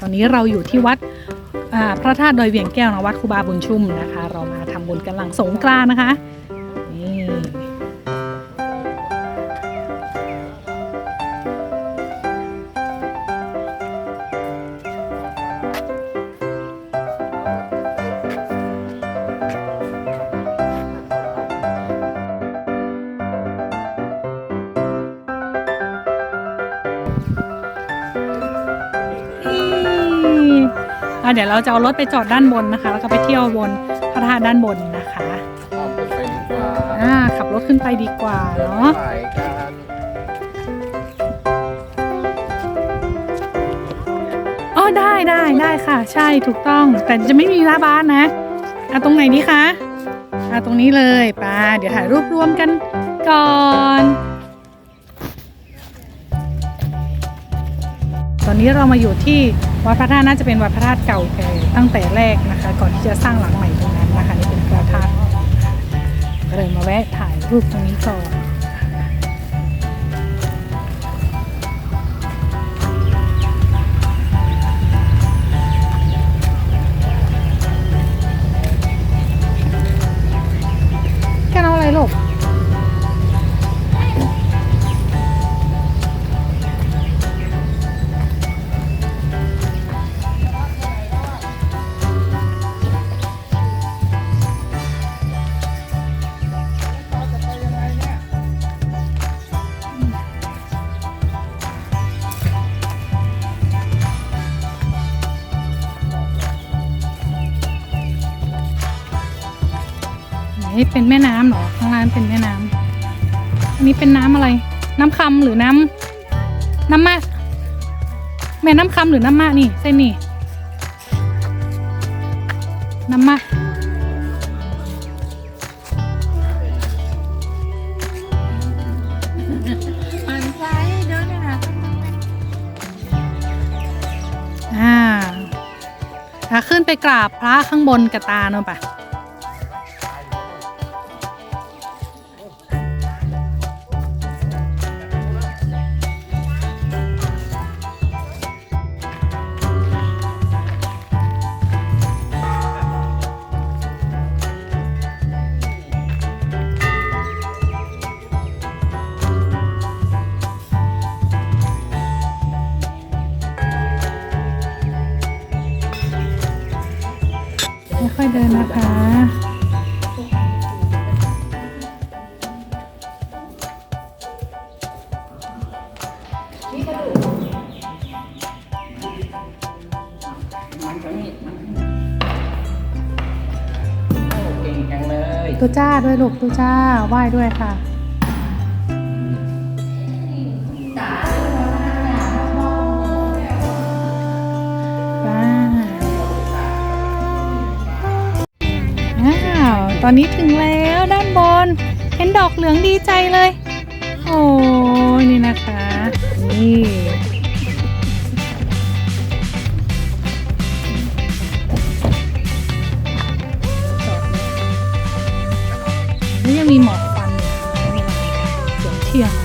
ตอนนี้เราอยู่ที่วัดพระธาตุดอยเวียงแก้วนะวัดครูบาบุญชุ่มนะคะ เรามาทำบุญกันหลังสงกรานนะคะ เดี๋ยวเราจะเอารถไปจอดด้านบนนะคะ แล้วก็ไปเที่ยวบนพระธาตุด้านบนนะคะออกไปดีกว่าอ่าขับรถขึ้นไปดีกว่าเนาะสายการอ๋อได้ได้ได้ค่ะ ใช่ถูกต้อง แต่จะไม่มีหน้าบ้านนะอะตรงไหนดีคะอะตรงนี้เลยไป้าเดี๋ยวถ่ายรูปรวมกันก่อน ตอนนี้เรามาอยู่ที่วัดพระธาตุน่าจะเป็นวัดพระธาตุเก่าแก่ตั้งแต่แรกนะคะ ก่อนที่จะสร้างหลังใหม่ตรงนั้นนะคะนี่เป็นพระธาตุก็เลยมาแวะถ่ายรูปตรงนี้ก่อน เป็นแม่น้ำเหรอข้างล่างเป็นแม่น้ำอันนี้เป็นน้ำอะไร น้ำคำหรือน้ำน้ำมะแม่น้ำคำหรือน้ำมะนี่เส้นนี่น้ำมะอ่าอะขึ้นไปกราบพระข้างบนกระตาเนอะปะ ค่อยๆเดินนะคะโอ้เก่งจังเลยตุจ้าด้วยลูกตุจ้าไหว้ด้วยค่ะ อ้าว ตอนนี้ถึงแล้วด้านบน เห็นดอกเหลืองดีใจเลย โอ้ยนี่นะคะ นี่แล้วยังมีหมอกควันอยู่เวลาเกือบเที่ยง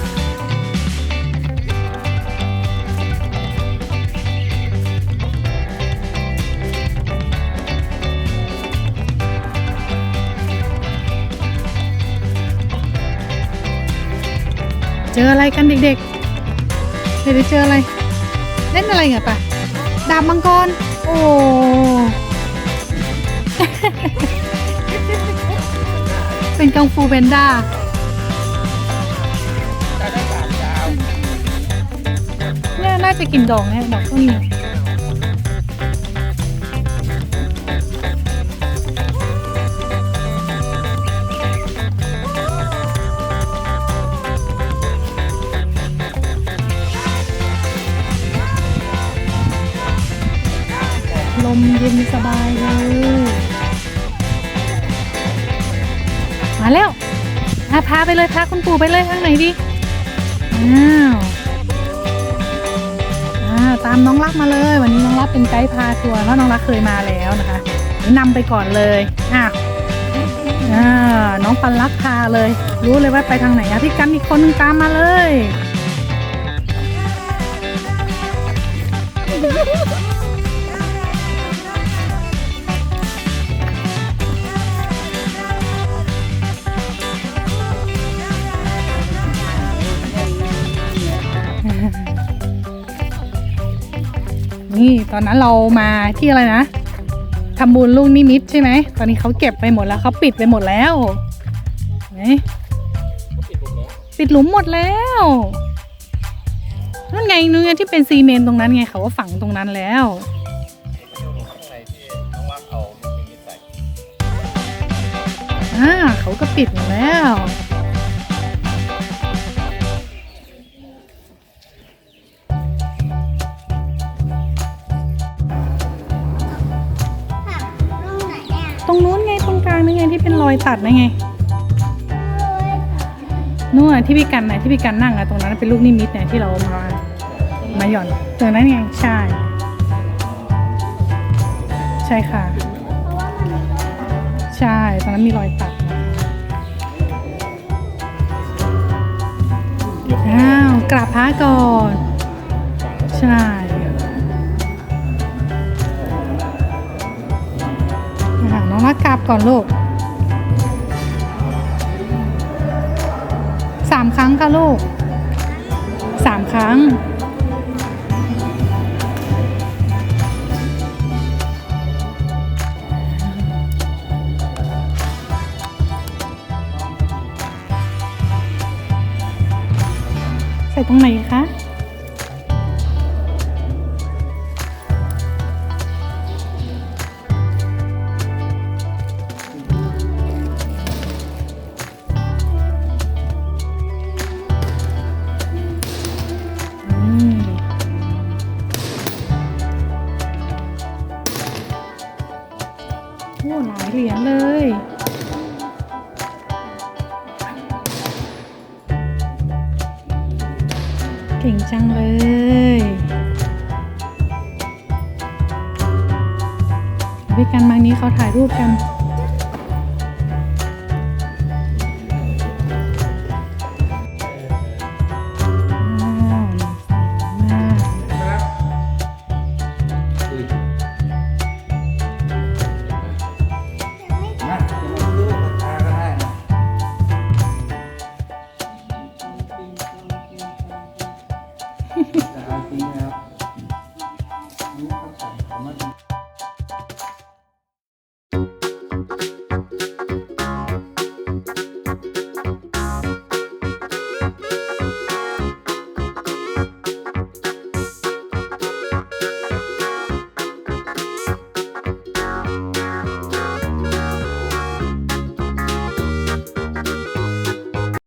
เจออะไรกันเด็กๆ เด็กๆเจออะไร เล่นอะไรเงี้ยปะดาบมังกร โอ้ เป็นกังฟูเบนด้านี่น่าจะกินดอกแน่ดอกต้นนี้ เย็นสบายเลย มาแล้วอาพาไปเลยพาคุณปู่ไปเลยทางไหนดีอ้าวอ่าตามน้องรักมาเลย วันนี้น้องรักเป็นไกด์พาทัวร์แล้วน้องรักเคยมาแล้วนะคะนำไปก่อนเลยอ้าวอ่าน้องปันรักพาเลย รู้เลยว่าไปทางไหนอะพี่กันอีกคนนึงตามมาเลย นี่ตอนนั้นเรามาที่อะไรนะทำบุญลูกนิมิตใช่ไหม ตอนนี้เขาเก็บไปหมดแล้วเขาปิดไปหมดแล้วเห็นไหมปิดหลุมหมดแล้วนั่นไงนู้นที่เป็นซีเมนต์ตรงนั้นไงเขาว่าฝังตรงนั้นแล้วอาลูกนิมิตใส่อ่าเขาก็ปิดหมดแล้ว ไงที่เป็นรอยตัดนั่นไงนู่นที่พี่กันนะที่พี่กันนั่งอะตรงนั้นเป็นลูกนิมิตเนี่ยที่เรามามาหย่อนตรงนั้นไงใช่ ใช่ค่ะ ใช่ตรงนั้นมีรอยตัดอ้าวกราบพระก่อน ใช่อะน้องรักกราบก่อนลูก ค่ะลูกสามครั้ง ใส่ตรงไหนคะ เก่งจังเลยพี่กันบางนี้เขาถ่ายรูปกัน